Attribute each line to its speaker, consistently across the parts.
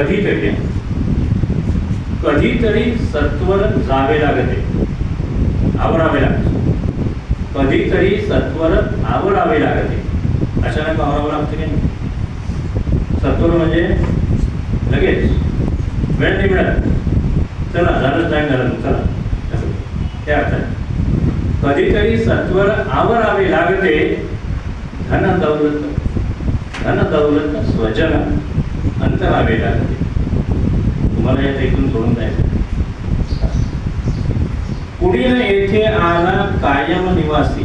Speaker 1: कधीतरी कधीतरी सत्वर जावे लागते आवरावे लागते. कधीतरी सत्वर आवरावे लागते. अचानक आवरावं लागते की नाही? सत्वर म्हणजे लगेच वेळ नाही मिळत. चला झालं टाईम झालं चला. असं. त्या अर्थाने कधीतरी सत्वर आवरावे लागते. धन दौलत धन दौलत स्वजन. अंतरावे लागते तुम्हाला यात इथून सोडून जायचं पुढील येथे आला कायम निवासी.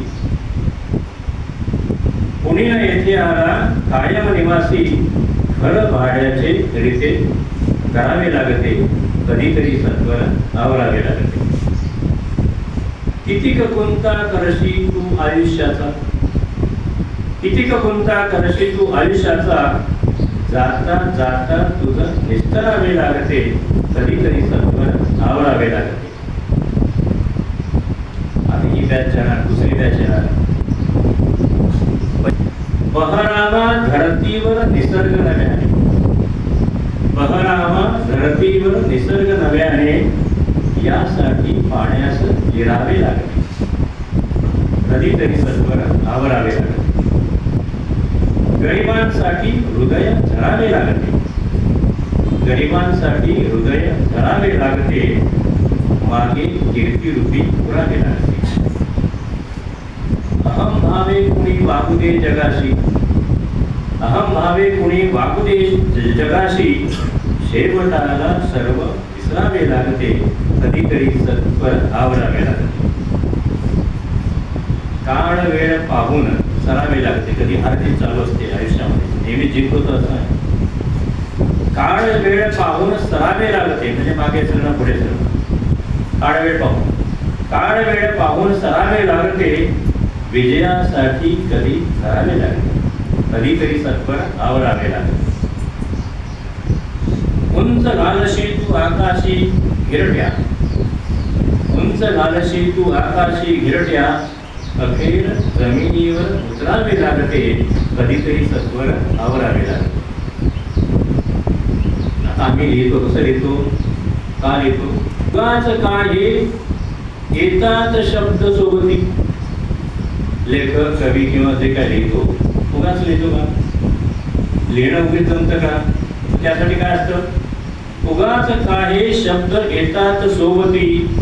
Speaker 1: पुढील येथे आला कायम निवासी. घर भाड्याचे रीते करावे लागते. कधीतरी सत्वर आवरावे लागते. कितीक कोणता करशी तू आयुष्याचा? कितीक कोणता करशी तू आयुष्याचा? जाता जाता तुझं निस्तरावे लागते. कधीतरी सत्वर आवरावे लागते. आता ही बॅच जाणार दुसरी बॅच येणार. बहरावा धरतीवर निसर्ग नव्याने बहरावा धरतीवर निसर्ग नव्याने यासाठी पाण्यास गिरावे लागते. कधीतरी सत्वर आवरावे लागते. गरिबांसाठी हृदय धरावे लागते. गरिबांसाठी हृदय धरावे लागते. मागे कीर्तिरूपी पुरावे लागते. अहम भावे कुणी वागू दे जगाशी. अहम भावे कुणी वागू दे जगाशी. शेवटाला सर्व विसरावे लागते. कधीतरी सत्वर आवरावे लागते. काळ वेळ पाहून सरावे लागते. कधी हार्दिक चालू असते आयुष्यामध्ये नेहमी जिंक असं आहे काळ वेळ पाहून सरावे लागते म्हणजे मागे सरणं पुढे सरणं. काळ वेळ पाहून. काळ वेळ पाहून सरावे लागते विजयासाठी कधी करावे लागते. कधीतरी सत्वर आवरावे लागते. उंच घालशी तू आकाशी गिरट्या उंच घालशी तू आकाशी गिरट्या अखेर जमिनीवर उतरावे लागते. कधीतरी सत्वर आवरावे लागते. आता आम्ही लिहितो कसं लिहितो. का लिहितो? उगाच काय येतात शब्द सोबती. लेखक कवी किंवा जे काय लिहितो उगाच लिहितो का? लिहिणं उगीच जमतं का? त्यासाठी काय असतं? उगाच काही शब्द येतात सोबती.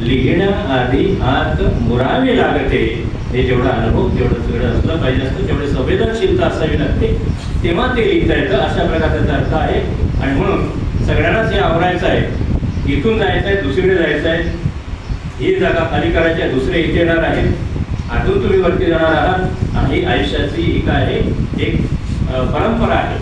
Speaker 1: लिहिण्याआधी हात मुरावे लागते. हे जेवढा अनुभव तेवढं सगळं असलं पाहिजे असतं तेवढी संवेदनशीलता असावी लागते तेव्हा ते लिहिता येतं. अशा प्रकारचा अर्थ आहे. आणि म्हणून सगळ्यांनाच हे आवरायचं आहे. इथून जायचं आहे दुसरीकडे जायचं आहे ही जागा खाली करायची आहे दुसरे इथे येणार आहेत. आतून तुम्ही वरती जाणार आहात. आणि आयुष्याची ही काय आहे एक परंपरा आहे.